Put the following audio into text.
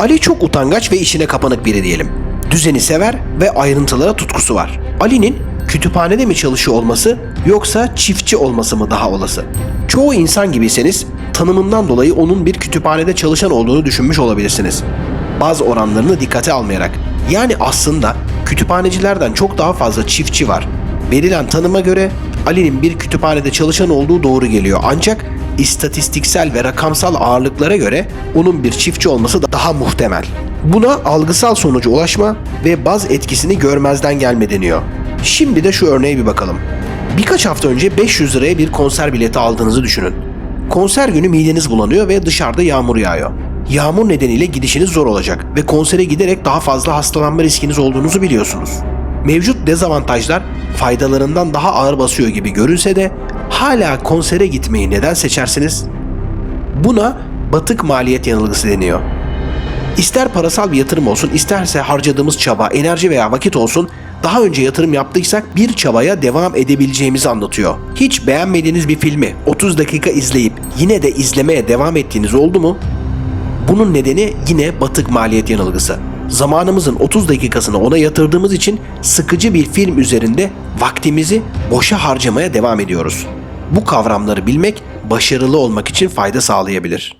Ali çok utangaç ve işine kapanık biri diyelim. Düzeni sever ve ayrıntılara tutkusu var. Ali'nin kütüphanede mi çalışıyor olması yoksa çiftçi olması mı daha olası? Çoğu insan gibiyseniz tanımından dolayı onun bir kütüphanede çalışan olduğunu düşünmüş olabilirsiniz. Bazı oranlarını dikkate almayarak. Yani aslında kütüphanecilerden çok daha fazla çiftçi var. Verilen tanıma göre Ali'nin bir kütüphanede çalışan olduğu doğru geliyor. Ancak istatistiksel ve rakamsal ağırlıklara göre onun bir çiftçi olması da daha muhtemel. Buna algısal sonuca ulaşma ve baz etkisini görmezden gelme deniyor. Şimdi de şu örneğe bir bakalım. Birkaç hafta önce 500 liraya bir konser bileti aldığınızı düşünün. Konser günü mideniz bulanıyor ve dışarıda yağmur yağıyor. Yağmur nedeniyle gidişiniz zor olacak ve konsere giderek daha fazla hastalanma riskiniz olduğunuzu biliyorsunuz. Mevcut dezavantajlar faydalarından daha ağır basıyor gibi görünse de hala konsere gitmeyi neden seçersiniz? Buna batık maliyet yanılgısı deniyor. İster parasal bir yatırım olsun, isterse harcadığımız çaba, enerji veya vakit olsun, daha önce yatırım yaptıysak bir çabaya devam edebileceğimizi anlatıyor. Hiç beğenmediğiniz bir filmi 30 dakika izleyip yine de izlemeye devam ettiğiniz oldu mu? Bunun nedeni yine batık maliyet yanılgısı. Zamanımızın 30 dakikasını ona yatırdığımız için sıkıcı bir film üzerinde vaktimizi boşa harcamaya devam ediyoruz. Bu kavramları bilmek başarılı olmak için fayda sağlayabilir.